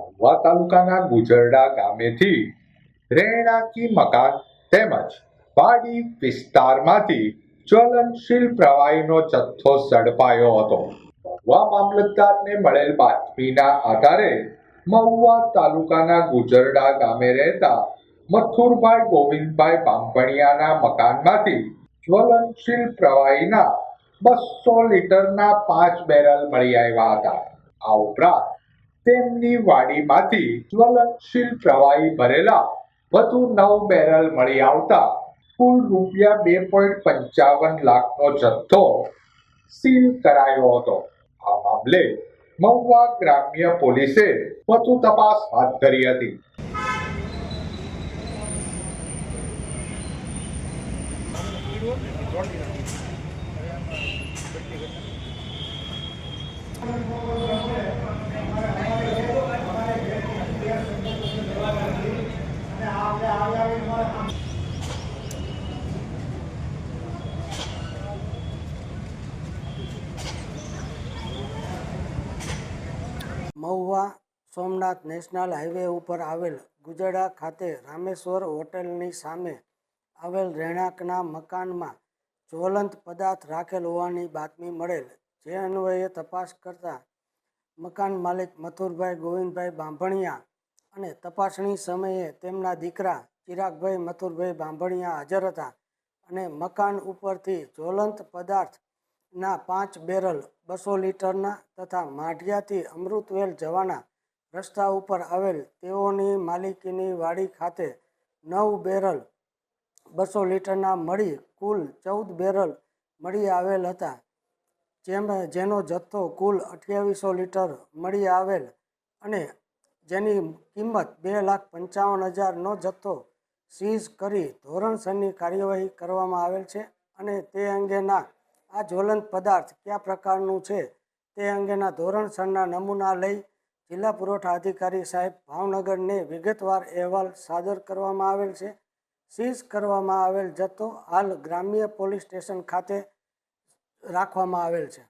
મહુવા તાલુકાના ગુજરડા ગામેથી રહેણાંકી મકાન તેમજ વાડી વિસ્તારમાંથી જ્વલનશીલ પ્રવાહીનો જથ્થો ઝડપાયો હતો. મહુવા મામલતદારને મળેલ બાતમીના આધારે મહુવા તાલુકાના ગુજરડા ગામે રહેતા મથુરભાઈ ગોવિંદભાઈ બાંભણિયાના મકાનમાંથી જ્વલનશીલ પ્રવાહીના બસો લીટરના પાંચ બેરલ મળી આવ્યા હતા. આ ઉપરાંત તેમની વાડીમાંથી જ્વલનશીલ પ્રવાહી ભરેલા વધુ નવ બેરલ મળી આવતા કુલ રૂપિયા બે પોઈન્ટ પંચાવન લાખનો જથ્થો સીલ કરાયો હતો. આ મામલે મહુવા ગ્રામ્ય પોલીસે વધુ તપાસ હાથ ધરી હતી. મહુવા સોમનાથ નેશનલ હાઈવે ઉપર આવેલ ગુજડા ખાતે રામેશ્વર હોટલની સામે આવેલ રહેણાંકના મકાનમાં જ્વલંત પદાર્થ રાખેલ હોવાની બાતમી મળેલ. જે અન્વયે તપાસ કરતા મકાન માલિક મથુરભાઈ ગોવિંદભાઈ બાંભણિયા અને તપાસણી સમયે તેમના દીકરા ચિરાગભાઈ મથુરભાઈ બાંભણિયા હાજર હતા અને મકાન ઉપરથી જ્વલંત પદાર્થના પાંચ બેરલ બસો લીટરના તથા માઢિયાથી અમૃતવેલ જવાના રસ્તા ઉપર આવેલ તેઓની માલિકીની વાડી ખાતે નવ બેરલ બસો લીટરના મળી કુલ ચૌદ બેરલ મળી આવેલ હતા. જેમ, જેનો જથ્થો કુલ અઠ્યાવીસો લીટર મળી આવેલ અને જેની કિંમત બે લાખ પંચાવન હજારનો જથ્થો સીઝ કરી ધોરણસરની કાર્યવાહી કરવામાં આવેલ છે અને તે અંગેના આ જ્વલંત પદાર્થ કયા પ્રકારનું છે તે અંગેના ધોરણસરના નમૂના લઈ જિલ્લા પુરવઠા અધિકારી સાહેબ ભાવનગરને વિગતવાર અહેવાલ સાદર કરવામાં આવેલ છે. સીઝ કરવામાં આવેલ જથ્થો હાલ ગ્રામ્ય પોલીસ સ્ટેશન ખાતે રાખવામાં આવેલ છે.